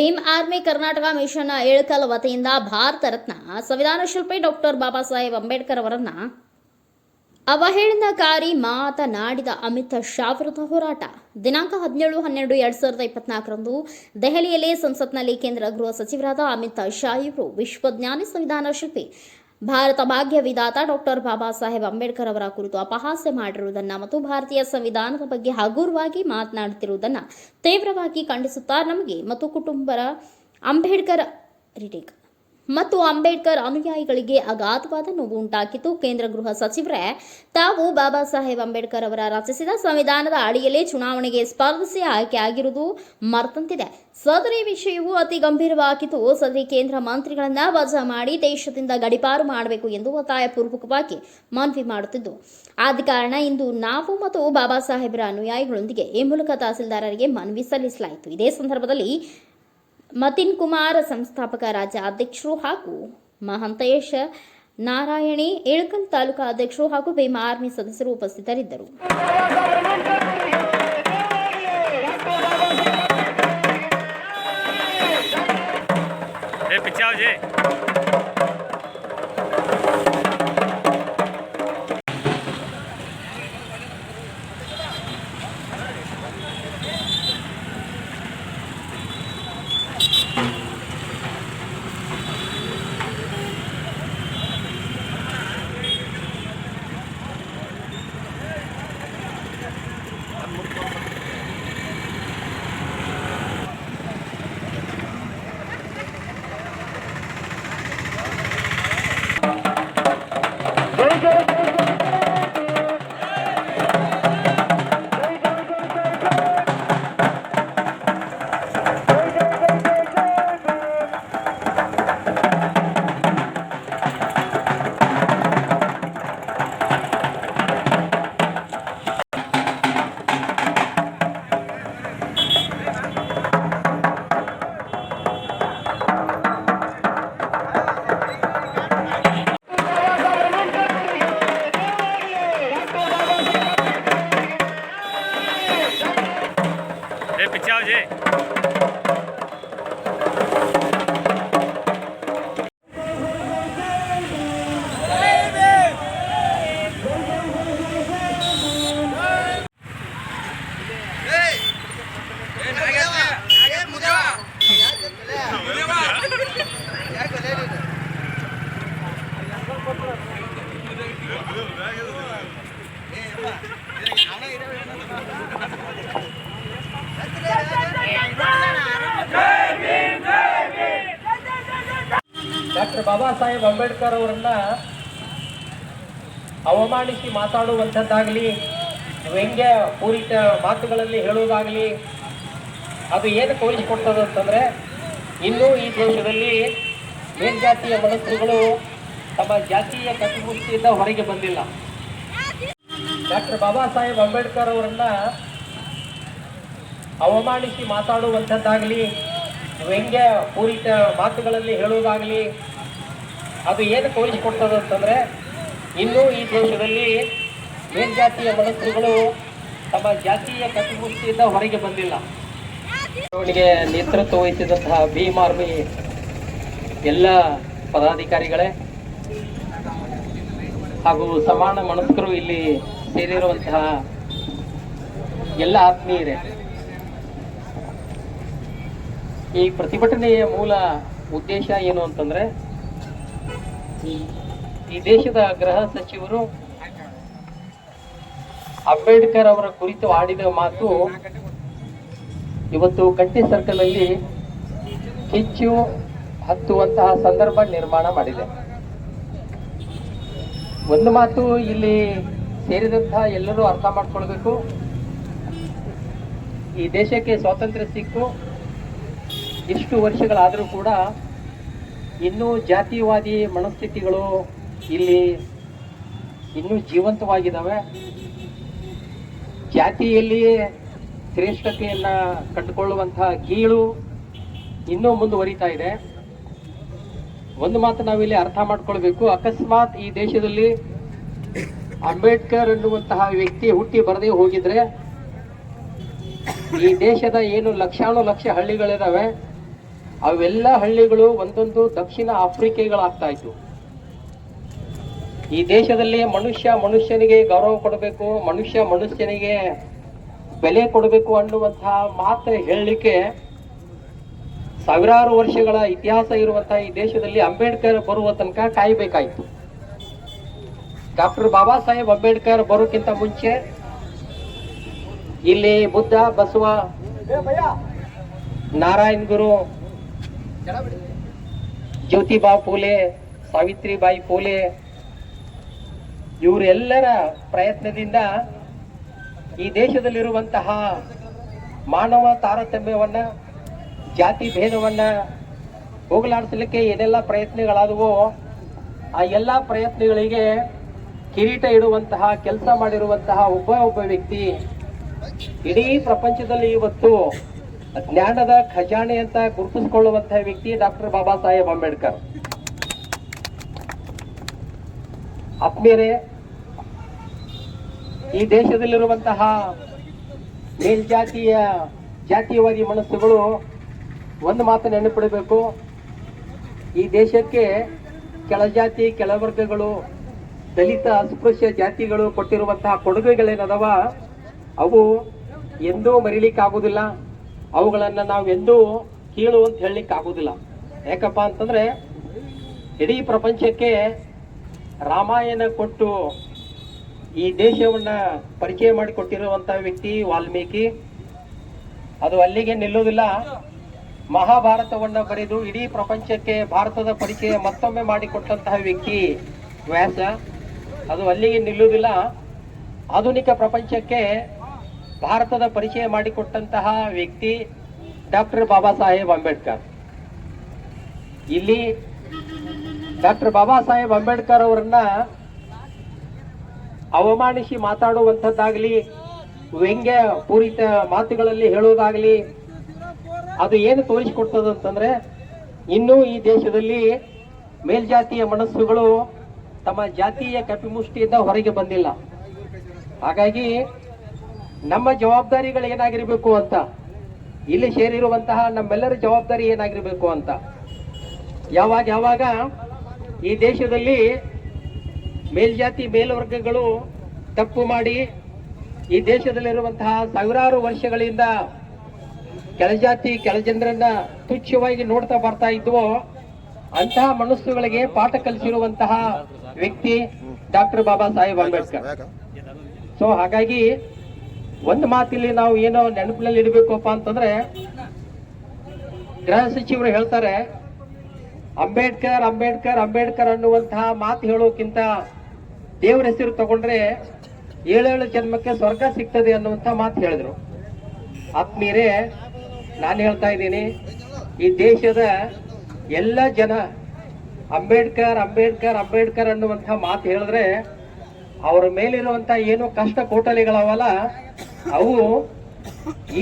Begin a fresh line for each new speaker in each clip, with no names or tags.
Bhim army Karnataka mission Elkal ವತಿಯಿಂದ ಭಾರತ ರತ್ನ ಸಂವಿಧಾನ ಶಿಲ್ಪಿ ಡಾಕ್ಟರ್ ಬಾಬಾ ಸಾಹೇಬ್ ಅಂಬೇಡ್ಕರ್ ಅವರನ್ನ ಅವಹೇಳನಕಾರಿ ಮಾತನಾಡಿದ ಅಮಿತ್ ಶಾ ವಿರುದ್ಧ ಹೋರಾಟ. ದಿನಾಂಕ ಹದಿನೇಳು ಹನ್ನೆರಡು ಎರಡ್ ಸಾವಿರದ ಇಪ್ಪತ್ನಾಲ್ಕರಂದು ದೆಹಲಿಯಲ್ಲಿ ಸಂಸತ್ನಲ್ಲಿ ಕೇಂದ್ರ ಗೃಹ ಸಚಿವರಾದ ಅಮಿತ್ ಶಾ ಇವರು ವಿಶ್ವಜ್ಞಾನಿ ಸಂವಿಧಾನ ಶಿಲ್ಪಿ. ಭಾರತ ಭಾಗ್ಯ ವಿಧಾತ ಡಾಕ್ಟರ್ ಬಾಬಾ ಸಾಹೇಬ್ ಅಂಬೇಡ್ಕರ್ ಅವರ ಕುರಿತು ಅಪಹಾಸ್ಯ ಮಾಡಿರುವುದನ್ನು ಮತ್ತು ಭಾರತೀಯ ಸಂವಿಧಾನದ ಬಗ್ಗೆ ಹಗುರವಾಗಿ ಮಾತನಾಡುತ್ತಿರುವುದನ್ನು ತೀವ್ರವಾಗಿ ಖಂಡಿಸುತ್ತಾ ನಮಗೆ ಮತ್ತು ಕುಟುಂಬರ ಅಂಬೇಡ್ಕರ್ ರಿಟೇಕ್. ಮತ್ತು ಅಂಬೇಡ್ಕರ್ ಅನುಯಾಯಿಗಳಿಗೆ ಅಗಾಧವಾದ ನೋವು ಉಂಟಾಗಿತ್ತು ಕೇಂದ್ರ ಗೃಹ ಸಚಿವರೇ, ತಾವು ಬಾಬಾ ಸಾಹೇಬ್ ಅಂಬೇಡ್ಕರ್ ಅವರ ರಚಿಸಿದ ಸಂವಿಧಾನದ ಅಡಿಯಲ್ಲಿ ಚುನಾವಣೆಗೆ ಸ್ಪರ್ಧಿಸಿ ಆಯ್ಕೆಯಾಗಿರುವುದು ಮರ್ತಂತಿದೆ. ಸದರಿ ವಿಷಯವು ಅತಿ ಗಂಭೀರವಾಗಿದ್ದು ಸದರಿ ಕೇಂದ್ರ ಮಂತ್ರಿಗಳನ್ನ ವಜಾ ಮಾಡಿ ದೇಶದಿಂದ ಗಡಿಪಾರು ಮಾಡಬೇಕು ಎಂದು ಒತ್ತಾಯಪೂರ್ವಕವಾಗಿ ಮನವಿ ಮಾಡುತ್ತಿದ್ದು. ಆದ ಕಾರಣ ಇಂದು ನಾವು ಮತ್ತು ಬಾಬಾ ಸಾಹೇಬರ ಅನುಯಾಯಿಗಳೊಂದಿಗೆ ಈ ಮೂಲಕ ತಹಸೀಲ್ದಾರರಿಗೆ ಮನವಿ ಸಲ್ಲಿಸಲಾಯಿತು. ಇದೇ ಸಂದರ್ಭದಲ್ಲಿ ಮತಿನ್ ಕುಮಾರ್ ಸಂಸ್ಥಾಪಕ ರಾಜ್ಯ ಅಧ್ಯಕ್ಷರು ಹಾಗೂ ಮಹಂತೇಶ್ ನಾರಾಯಣಿ ಇಳಕಲ್ ತಾಲೂಕಾ ಅಧ್ಯಕ್ಷರು ಹಾಗೂ ಭೀಮಾ ಆರ್ಮಿ ಸದಸ್ಯರು ಉಪಸ್ಥಿತರಿದ್ದರು.
ಡಾಕ್ಟರ್ ಬಾಬಾ ಸಾಹೇಬ್ ಅಂಬೇಡ್ಕರ್ ಅವರನ್ನ ಅವಮಾನಿಸಿ ಮಾತಾಡುವಂಥದ್ದಾಗಲಿ ವ್ಯಂಗ್ಯ ಪೂರಿತ ಮಾತುಗಳಲ್ಲಿ ಹೇಳುವುದಾಗಲಿ, ಅದು ಏನು ತೋರಿಸಿಕೊಡ್ತದೆ ಅಂತಂದರೆ, ಇನ್ನೂ ಈ ದೇಶದಲ್ಲಿ ಮೇಲ್ಜಾತಿಯ ಮನಸ್ಸುಗಳು ತಮ್ಮ ಜಾತಿಯ ಕಟ್ಟುಪುಸ್ತಿಯಿಂದ ಹೊರಗೆ ಬಂದಿಲ್ಲ. ಡಾಕ್ಟರ್ ಬಾಬಾ ಸಾಹೇಬ್ ಅಂಬೇಡ್ಕರ್ ಅವರನ್ನ ಅವಮಾನಿಸಿ ಮಾತಾಡುವಂಥದ್ದಾಗಲಿ ವ್ಯಂಗ್ಯ ಪೂರಿತ ಮಾತುಗಳಲ್ಲಿ ಹೇಳುವುದಾಗಲಿ ಅದು ಏನು ತೋರಿಸಿಕೊಡ್ತದೆ ಅಂತಂದರೆ, ಇನ್ನೂ ಈ ದೇಶದಲ್ಲಿ ಮೇಲ್ಜಾತಿಯ ಮನಸ್ಸುಗಳು ತಮ್ಮ ಜಾತಿಯ ಕಟ್ಟುಪುಷ್ಟಿಯಿಂದ ಹೊರಗೆ ಬಂದಿಲ್ಲ. ಅವನಿಗೆ ನೇತೃತ್ವ ವಹಿಸಿದಂತಹ ಭೀಮ್ ಆರ್ಮಿ ಎಲ್ಲ ಪದಾಧಿಕಾರಿಗಳೇ ಹಾಗೂ ಸಮಾನ ಮನಸ್ಕರು ಇಲ್ಲಿ ಸೇರಿರುವಂತಹ ಎಲ್ಲ ಆತ್ಮೀಯರೇ, ಈ ಪ್ರತಿಭಟನೆಯ ಮೂಲ ಉದ್ದೇಶ ಏನು ಅಂತಂದ್ರೆ ಈ ದೇಶದ ಗೃಹ ಸಚಿವರು ಅಂಬೇಡ್ಕರ್ ಅವರ ಕುರಿತು ಆಡಿದ ಮಾತು ಇವತ್ತು ಕಟ್ಟಿ ಸರ್ಕಲ್ ಅಲ್ಲಿ ಕಿಚ್ಚು ಹತ್ತುವಂತಹ ಸಂದರ್ಭ ನಿರ್ಮಾಣ ಮಾಡಿದೆ. ಒಂದು ಮಾತು ಇಲ್ಲಿ ಸೇರಿದಂತಹ ಎಲ್ಲರೂ ಅರ್ಥ ಮಾಡ್ಕೊಳ್ಬೇಕು. ಈ ದೇಶಕ್ಕೆ ಸ್ವಾತಂತ್ರ್ಯ ಸಿಕ್ಕು. ಇಷ್ಟು ವರ್ಷಗಳಾದರೂ ಕೂಡ ಇನ್ನೂ ಜಾತಿವಾದಿ ಮನಸ್ಥಿತಿಗಳು ಇಲ್ಲಿ ಇನ್ನೂ ಜೀವಂತವಾಗಿದ್ದಾವೆ. ಜಾತಿಯಲ್ಲಿ ಶ್ರೇಷ್ಠತೆಯನ್ನು ಕಂಡುಕೊಳ್ಳುವಂತಹ ಗೀಳು ಇನ್ನೂ ಮುಂದುವರಿತಾ ಇದೆ. ಒಂದು ಮಾತು ನಾವಿಲ್ಲಿ ಅರ್ಥ ಮಾಡ್ಕೊಳ್ಬೇಕು. ಅಕಸ್ಮಾತ್ ಈ ದೇಶದಲ್ಲಿ ಅಂಬೇಡ್ಕರ್ ಎನ್ನುವಂತಹ ವ್ಯಕ್ತಿ ಹುಟ್ಟಿ ಬರದೇ ಹೋಗಿದ್ರೆ ಈ ದೇಶದ ಏನು ಲಕ್ಷಾನು ಲಕ್ಷ ಹಳ್ಳಿಗಳಿದಾವೆ ಅವೆಲ್ಲ ಹಳ್ಳಿಗಳು ಒಂದೊಂದು ದಕ್ಷಿಣ ಆಫ್ರಿಕೆಗಳಾಗ್ತಾ ಇತ್ತು ಈ ದೇಶದಲ್ಲಿ ಮನುಷ್ಯ ಮನುಷ್ಯನಿಗೆ ಗೌರವ ಕೊಡಬೇಕು, ಮನುಷ್ಯ ಮನುಷ್ಯನಿಗೆ ಬೆಲೆ ಕೊಡಬೇಕು ಅನ್ನುವಂತಹ ಮಾತು ಹೇಳಲಿಕ್ಕೆ ಸಾವಿರಾರು ವರ್ಷಗಳ ಇತಿಹಾಸ ಇರುವಂತಹ ಈ ದೇಶದಲ್ಲಿ ಅಂಬೇಡ್ಕರ್ ಬರುವ ತನಕ ಕಾಯಬೇಕಾಯಿತು. ಡಾಕ್ಟರ್ ಬಾಬಾ ಸಾಹೇಬ್ ಅಂಬೇಡ್ಕರ್ ಬರೋಕ್ಕಿಂತ ಮುಂಚೆ ಇಲ್ಲಿ ಬುದ್ಧ, ಬಸವ, ನಾರಾಯಣ ಗುರು ಜ್ಯೋತಿಬಾ ಫೂಲೆ ಸಾವಿತ್ರಿಬಾಯಿ ಫೂಲೆ ಇವರೆಲ್ಲರ ಪ್ರಯತ್ನದಿಂದ ಈ ದೇಶದಲ್ಲಿರುವಂತಹ ಮಾನವ ತಾರತಮ್ಯವನ್ನ, ಜಾತಿ ಭೇದವನ್ನ ಹೋಗಲಾಡಿಸಲಿಕ್ಕೆ ಏನೆಲ್ಲ ಪ್ರಯತ್ನಗಳಾದವೋ ಆ ಎಲ್ಲ ಪ್ರಯತ್ನಗಳಿಗೆ ಕಿರೀಟ ಇಡುವಂತಹ, ಕೆಲಸ ಮಾಡಿರುವಂತಹ ಒಬ್ಬ ಒಬ್ಬ ವ್ಯಕ್ತಿ ಇಡೀ ಪ್ರಪಂಚದಲ್ಲಿ ಇವತ್ತು ಜ್ಞಾನದ ಖಜಾನೆ ಅಂತ ಗುರುತಿಸಿಕೊಳ್ಳುವಂತಹ ವ್ಯಕ್ತಿ ಡಾಕ್ಟರ್ ಬಾಬಾ ಸಾಹೇಬ್ ಅಂಬೇಡ್ಕರ್. ಆತ್ಮೀಯರೇ ಈ ದೇಶದಲ್ಲಿರುವಂತಹ ಮೇಲ್ಜಾತಿಯ ಜಾತೀಯವಾದಿ ಮನಸ್ಸುಗಳು ಒಂದು ಮಾತು ನೆನಪಿಡಬೇಕು. ಈ ದೇಶಕ್ಕೆ ಕೆಳಜಾತಿ ಕೆಳವರ್ಗಗಳು ದಲಿತ, ಅಸ್ಪೃಶ್ಯ ಜಾತಿಗಳು ಕೊಟ್ಟಿರುವಂತಹ ಕೊಡುಗೆಗಳೇನದವ? ಅವು ಎಂದೂ ಮರಿಲಿಕ್ಕಾಗುವುದಿಲ್ಲ. ಅವುಗಳನ್ನು ನಾವು ಎಂದೂ ಕೀಳು ಅಂತ ಹೇಳಲಿಕ್ಕೆ ಆಗೋದಿಲ್ಲ ಯಾಕಪ್ಪ ಅಂತಂದ್ರೆ, ಇಡೀ ಪ್ರಪಂಚಕ್ಕೆ ರಾಮಾಯಣ ಕೊಟ್ಟು ಈ ದೇಶವನ್ನ ಪರಿಚಯ ಮಾಡಿಕೊಟ್ಟಿರುವಂಥ ವ್ಯಕ್ತಿ ವಾಲ್ಮೀಕಿ. ಅದು ಅಲ್ಲಿಗೆ ನಿಲ್ಲುವುದಿಲ್ಲ. ಮಹಾಭಾರತವನ್ನ ಬರೆದು ಇಡೀ ಪ್ರಪಂಚಕ್ಕೆ ಭಾರತದ ಪರಿಚಯ ಮತ್ತೊಮ್ಮೆ ಮಾಡಿಕೊಟ್ಟಂತಹ ವ್ಯಕ್ತಿ ವ್ಯಾಸ. ಅದು ಅಲ್ಲಿಗೆ ನಿಲ್ಲುವುದಿಲ್ಲ. ಆಧುನಿಕ ಪ್ರಪಂಚಕ್ಕೆ ಭಾರತದ ಪರಿಚಯ ಮಾಡಿಕೊಟ್ಟಂತಹ ವ್ಯಕ್ತಿ ಡಾಕ್ಟರ್ ಬಾಬಾ ಸಾಹೇಬ್ ಅಂಬೇಡ್ಕರ್. ಇಲ್ಲಿ ಡಾಕ್ಟರ್ ಬಾಬಾ ಸಾಹೇಬ್ ಅಂಬೇಡ್ಕರ್ ಅವರನ್ನ ಅವಮಾನಿಸಿ ಮಾತಾಡುವಂಥದ್ದಾಗಲಿ, ವ್ಯಂಗ್ಯ ಪೂರಿತ ಮಾತುಗಳಲ್ಲಿ ಹೇಳೋದಾಗಲಿ ಅದು ಏನು ತೋರಿಸಿಕೊಡ್ತದಂತಂದ್ರೆ ಇನ್ನೂ ಈ ದೇಶದಲ್ಲಿ ಮೇಲ್ಜಾತಿಯ ಮನಸ್ಸುಗಳು ತಮ್ಮ ಜಾತಿಯ ಕಪಿಮುಷ್ಟಿಯಿಂದ ಹೊರಗೆ ಬಂದಿಲ್ಲ. ಹಾಗಾಗಿ ನಮ್ಮ ಜವಾಬ್ದಾರಿಗಳು ಏನಾಗಿರಬೇಕು ಅಂತ ಇಲ್ಲಿ ಸೇರಿರುವಂತಹ ನಮ್ಮೆಲ್ಲರ ಜವಾಬ್ದಾರಿ ಏನಾಗಿರಬೇಕು ಅಂತ. ಯಾವಾಗ ಯಾವಾಗ ಈ ದೇಶದಲ್ಲಿ ಮೇಲ್ಜಾತಿ ಮೇಲ್ವರ್ಗಗಳು ತಪ್ಪು ಮಾಡಿ ಈ ದೇಶದಲ್ಲಿರುವಂತಹ ಸಾವಿರಾರು ವರ್ಷಗಳಿಂದ ಕೆಳಜಾತಿ ಕೆಳಜನರನ್ನ ತುಚ್ಛವಾಗಿ ನೋಡ್ತಾ ಬರ್ತಾ ಇದ್ವೋ ಅಂತಹ ಮನಸ್ಸುಗಳಿಗೆ ಪಾಠ ಕಲಿಸಿರುವಂತಹ ವ್ಯಕ್ತಿ ಡಾಕ್ಟರ್ ಬಾಬಾ ಸಾಹೇಬ್ ಅಂಬೇಡ್ಕರ್. ಸೊ ಹಾಗಾಗಿ ಒಂದು ಮಾತಿಲ್ಲಿ ನಾವು ಏನೋ ನೆನಪಿನಲ್ಲಿ ಇಡಬೇಕಪ್ಪ ಅಂತಂದ್ರೆ, ಗೃಹ ಸಚಿವರು ಹೇಳ್ತಾರೆ, ಅಂಬೇಡ್ಕರ್ ಅಂಬೇಡ್ಕರ್ ಅಂಬೇಡ್ಕರ್ ಅನ್ನುವಂತಹ ಮಾತು ಹೇಳೋಕ್ಕಿಂತ ದೇವ್ರ ಹೆಸರು ತಗೊಂಡ್ರೆ ಏಳೇಳು ಜನ್ಮಕ್ಕೆ ಸ್ವರ್ಗ ಸಿಗ್ತದೆ ಅನ್ನುವಂಥ ಮಾತು ಹೇಳಿದ್ರು. ಆತ್ಮೀಯರೇ, ನಾನು ಹೇಳ್ತಾ ಇದ್ದೀನಿ, ಈ ದೇಶದ ಎಲ್ಲ ಜನ ಅಂಬೇಡ್ಕರ್ ಅಂಬೇಡ್ಕರ್ ಅಂಬೇಡ್ಕರ್ ಅನ್ನುವಂಥ ಮಾತು ಹೇಳಿದ್ರೆ, ಅವರ ಮೇಲಿರುವಂತ ಏನು ಕಷ್ಟ ಕೋಟಲೆಗಳವಲ್ಲ ಅವು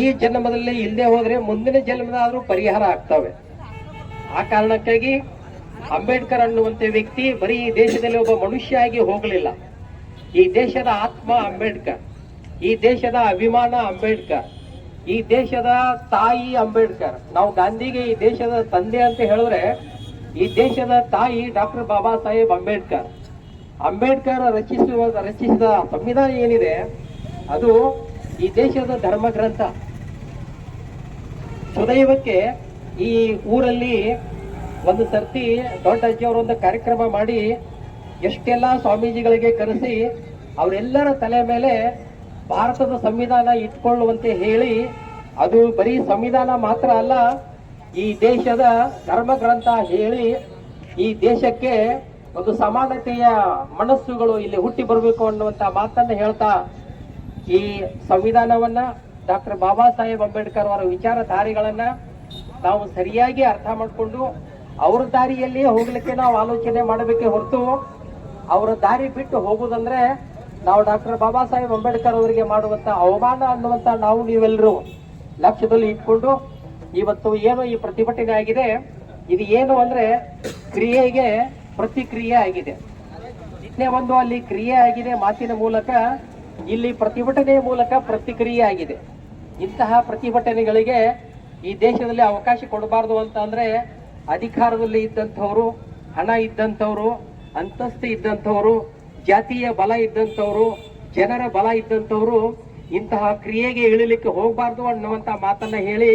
ಈ ಜನ್ಮದಲ್ಲಿ ಇಲ್ಲದೆ ಹೋದ್ರೆ ಮುಂದಿನ ಜನ್ಮದಾದ್ರೂ ಪರಿಹಾರ ಆಗ್ತವೆ. ಆ ಕಾರಣಕ್ಕಾಗಿ ಅಂಬೇಡ್ಕರ್ ಅನ್ನುವಂತ ವ್ಯಕ್ತಿ ಬರೀ ಈ ದೇಶದಲ್ಲಿ ಒಬ್ಬ ಮನುಷ್ಯ ಆಗಿ ಹೋಗಲಿಲ್ಲ. ಈ ದೇಶದ ಆತ್ಮ ಅಂಬೇಡ್ಕರ್, ಈ ದೇಶದ ಅಭಿಮಾನ ಅಂಬೇಡ್ಕರ್, ಈ ದೇಶದ ತಾಯಿ ಅಂಬೇಡ್ಕರ್. ನಾವು ಗಾಂಧಿಗೆ ಈ ದೇಶದ ತಂದೆ ಅಂತ ಹೇಳಿದ್ರೆ ಈ ದೇಶದ ತಾಯಿ ಡಾಕ್ಟರ್ ಬಾಬಾ ಸಾಹೇಬ್ ಅಂಬೇಡ್ಕರ್. ಅಂಬೇಡ್ಕರ್ ರಚಿಸುವ, ರಚಿಸಿದ ಸಂವಿಧಾನ ಏನಿದೆ, ಅದು ಈ ದೇಶದ ಧರ್ಮ ಗ್ರಂಥ ಸುದೈವಕ್ಕೆ ಈ ಊರಲ್ಲಿ ಒಂದು ಸರ್ತಿ ದೊಡ್ಡ ಅಜ್ಜಿಯವರು ಒಂದು ಕಾರ್ಯಕ್ರಮ ಮಾಡಿ ಎಷ್ಟೆಲ್ಲ ಸ್ವಾಮೀಜಿಗಳಿಗೆ ಕರೆಸಿ ಅವರೆಲ್ಲರ ತಲೆ ಮೇಲೆ ಭಾರತದ ಸಂವಿಧಾನ ಇಟ್ಕೊಳ್ಳುವಂತೆ ಹೇಳಿ, ಅದು ಬರೀ ಸಂವಿಧಾನ ಮಾತ್ರ ಅಲ್ಲ, ಈ ದೇಶದ ಧರ್ಮ ಗ್ರಂಥ ಹೇಳಿ ಈ ದೇಶಕ್ಕೆ ಒಂದು ಸಮಾನತೆಯ ಮನಸ್ಸುಗಳು ಇಲ್ಲಿ ಹುಟ್ಟಿ ಬರಬೇಕು ಅನ್ನುವಂತ ಮಾತನ್ನ ಹೇಳ್ತಾ ಈ ಸಂವಿಧಾನವನ್ನ ಡಾಕ್ಟರ್ ಬಾಬಾ ಸಾಹೇಬ್ ಅಂಬೇಡ್ಕರ್ ಅವರ ವಿಚಾರಧಾರೆಗಳನ್ನ ನಾವು ಸರಿಯಾಗಿ ಅರ್ಥ ಮಾಡಿಕೊಂಡು ಅವ್ರ ದಾರಿಯಲ್ಲಿಯೇ ಹೋಗ್ಲಿಕ್ಕೆ ನಾವು ಆಲೋಚನೆ ಮಾಡಬೇಕೇ ಹೊರತು ಅವರ ದಾರಿ ಬಿಟ್ಟು ಹೋಗುದಂದ್ರೆ ನಾವು ಡಾಕ್ಟರ್ ಬಾಬಾ ಸಾಹೇಬ್ ಅಂಬೇಡ್ಕರ್ ಅವರಿಗೆ ಮಾಡುವಂತ ಅವಮಾನ ಅನ್ನುವಂತ ನಾವು ನೀವೆಲ್ಲರೂ ಲಕ್ಷ್ಯದಲ್ಲಿ ಇಟ್ಕೊಂಡು ಇವತ್ತು ಏನು ಈ ಪ್ರತಿಭಟನೆ ಆಗಿದೆ, ಇದು ಏನು ಅಂದ್ರೆ ಕ್ರಿಯೆಗೆ ಪ್ರತಿಕ್ರಿಯೆ ಆಗಿದೆ. ನಿನ್ನೆ ಒಂದು ಅಲ್ಲಿ ಕ್ರಿಯೆ ಆಗಿದೆ, ಮಾತಿನ ಮೂಲಕ ಇಲ್ಲಿ ಪ್ರತಿಭಟನೆ ಮೂಲಕ ಪ್ರತಿಕ್ರಿಯೆ ಆಗಿದೆ ಇಂತಹ ಪ್ರತಿಭಟನೆಗಳಿಗೆ ಈ ದೇಶದಲ್ಲಿ ಅವಕಾಶ ಕೊಡಬಾರ್ದು ಅಂತ ಅಂದ್ರೆ ಅಧಿಕಾರದಲ್ಲಿ ಇದ್ದಂಥವರು, ಹಣ ಇದ್ದಂಥವರು, ಅಂತಸ್ತು ಇದ್ದಂಥವರು, ಜಾತಿಯ ಬಲ ಇದ್ದಂಥವರು, ಜನರ ಬಲ ಇದ್ದಂಥವರು ಇಂತಹ ಕ್ರಿಯೆಗೆ ಇಳಿಲಿಕ್ಕೆ ಹೋಗಬಾರ್ದು ಅನ್ನುವಂತ ಮಾತನ್ನ ಹೇಳಿ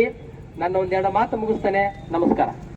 ನನ್ನ ಒಂದೆರಡು ಮಾತು ಮುಗಿಸ್ತೇನೆ. ನಮಸ್ಕಾರ.